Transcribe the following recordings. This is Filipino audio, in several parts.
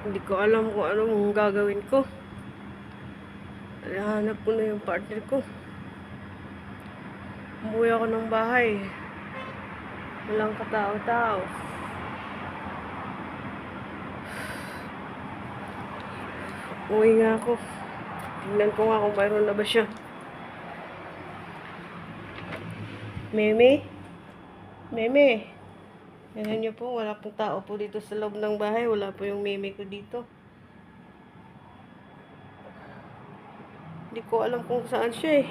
Hindi ko alam kung anong gagawin ko. Nahanap ko na yung partner ko. Umuwi ako ng bahay. Walang katao-tao. Uwi nga ako. Tingnan ko nga kung mayroon na ba siya. Meme? Meme? Tingnan niyo po, wala pong tao po dito sa loob ng bahay. Wala po yung meme ko dito. Hindi ko alam kung saan siya eh.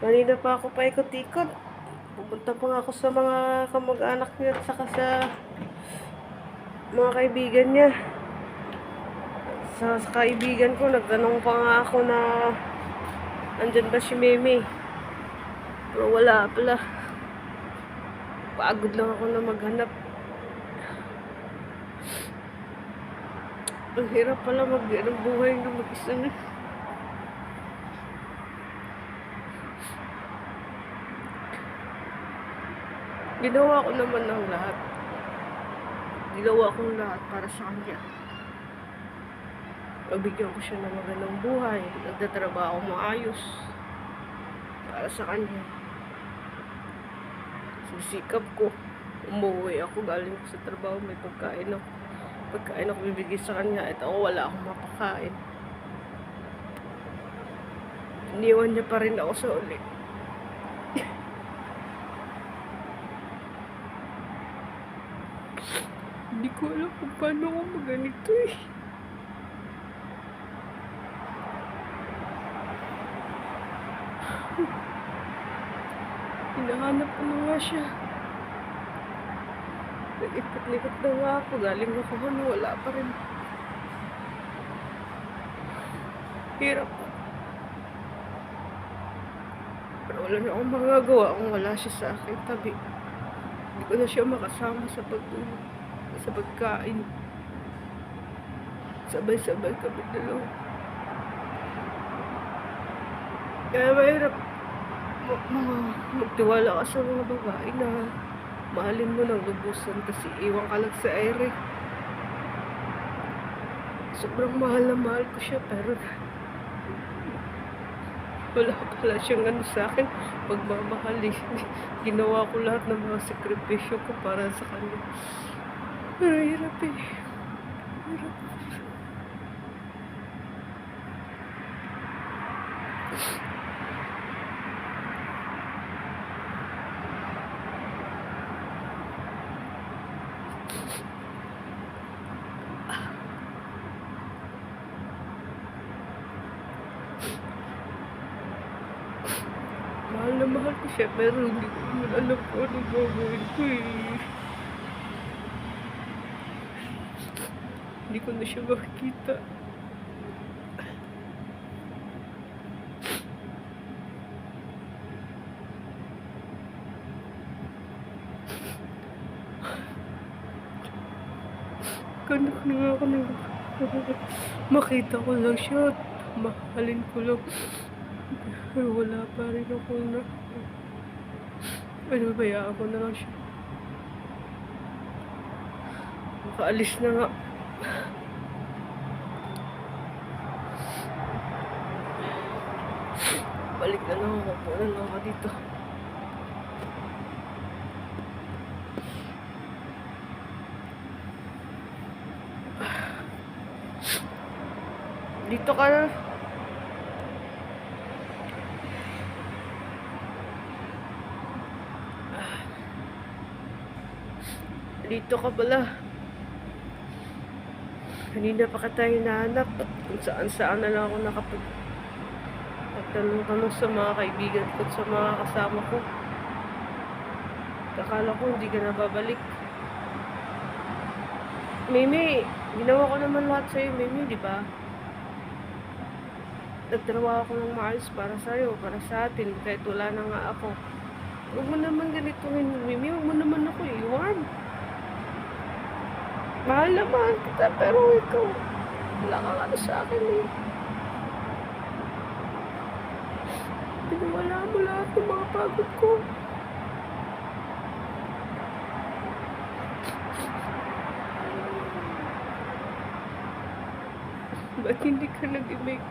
Kanina pa ako paikot-ikot. Pupunta pa ako sa mga kamag-anak niya at saka sa mga kaibigan niya. Sa, sa kaibigan ko, nagtanong pa nga ako na andyan ba si Meme. Pero wala pala. Pagod lang ako na maghanap. Ang hirap pala mag ng buhay ng mag-isa na. Ginawa ko naman ng lahat. Ginawa ko ng lahat para sa kanya. Mabigyan ko siya ng magandang buhay. Nagtatrabaho maayos. Para sa kanya. Sisikap ko. Umuwi ako galing ko sa trabaho. May pagkain ako. Pagkain ako bibigay sa kanya. At ako wala akong mapakain. Iniwan niya pa rin ako sa ulit. Hindi ko alam kung paano ako maganito eh. Hinahanap ko na nga siya. Nag-ikot-likot na nga ako. Galing ako ano, wala pa rin. Hirap. Pero wala na akong magagawa kung wala siya sa aking tabi. Hindi ko na siya makasama sa pagtulog, sa pagkain. Sabay-sabay kami dalawa. Kaya mahirap ma- mga magtiwala ka sa mga babae na mahalin mo ng lubusan kasi iwan ka lang sa aire. Sobrang mahal na mahal ko siya pero wala pala siyang ano sa akin pagmamahal eh. Ginawa ko lahat ng mga sakripisyo ko para sa kanya. Pero hirap eh. Hirap. Na mahal ko siya pero hindi ko naman alam kung anong gagawin ko eh. Hindi ko na siya makikita. Kanak na nga ako na makita ko lang siya mahalin ko lang. Pero wala pa rin ako na... Ano, bayaan ko na lang siya. Makaalis na nga. Balik na lang ako. Puno na ako dito. Dito ka na. Dito ka pala. Kanina pa ka tayo nahanap. Kung saan saan na lang ako nakapag pagtanong-tanong sa mga kaibigan ko at sa mga kasama ko. Akala ko hindi ka na babalik. Mimi, ginawa ko naman lahat sa'yo, Mimi, di ba? Nagtrabaho ko ng maayos para sa'yo, para sa atin, kahit wala na nga ako. Huwag mo naman ganituhin, Mimi. Huwag mo naman ako iwan. Mahal na mahal kita, pero ikaw, wala kang ano sa akin eh. Pinawala mo lahat ng mga pagod ko. Ba't hindi ka nag-imik?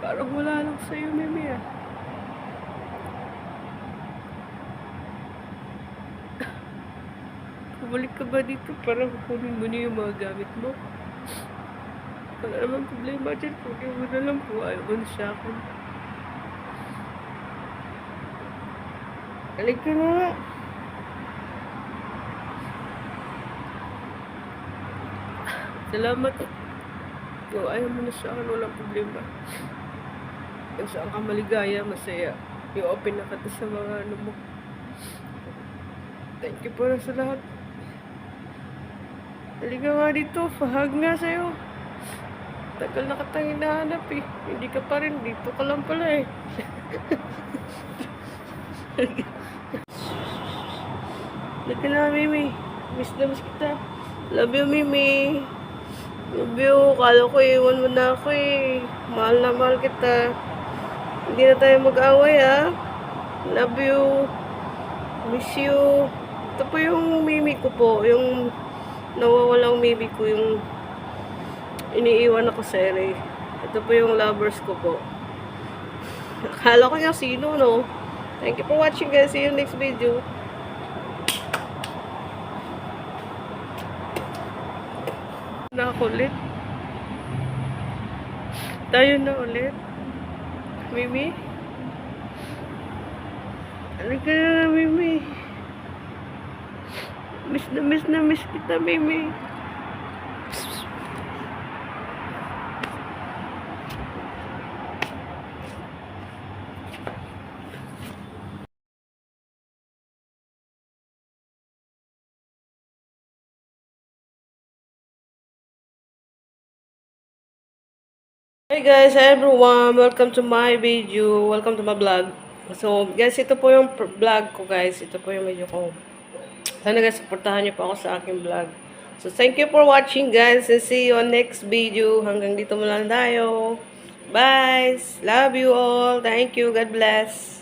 Parang wala lang sa'yo, Mimi ah. Bumalik ka ba dito para kukunin mo niyo yung mga gamit mo? Wala naman problema dyan. Kunin mo na lang po. Ayaw mo na siya ako. Balik ka na nga. Salamat. Kung ayaw mo na sa akin, walang problema. Kung saan ka maligaya, masaya. I-open na kita sa mga ano mo. Thank you para sa lahat. Halika nga dito, fahag nga sa'yo. Tagal na kitang hinahanap eh. Hindi ka pa rin, dito ka lang pala eh. Halika na, Mimi. Miss na miss kita. Love you, Mimi. Love you. Kala ko iwan mo na ako eh. Mahal na mahal kita. Hindi na tayo mag-away ah. Love you. Miss you. Ito po yung mimi ko po. Yung nawawalang mimi ko. Yung iniiwan ako sa ere. Ito po yung lovers ko po. Akala ko yung sino, no? Thank you for watching guys. See you next video. Na ako ulit. Tayo na ulit. Mimi? Ano ka na, Mimi? Miss na miss na miss kita, Mimi. Hey guys, everyone! Welcome to my video. Welcome to my vlog. So, guys, ito po yung vlog ko, guys. Ito po yung video ko. Sana guys, supportahan niyo po ako sa aking vlog. So, thank you for watching, guys. And see you on next video. Hanggang dito muna lang tayo. Bye! Love you all. Thank you. God bless.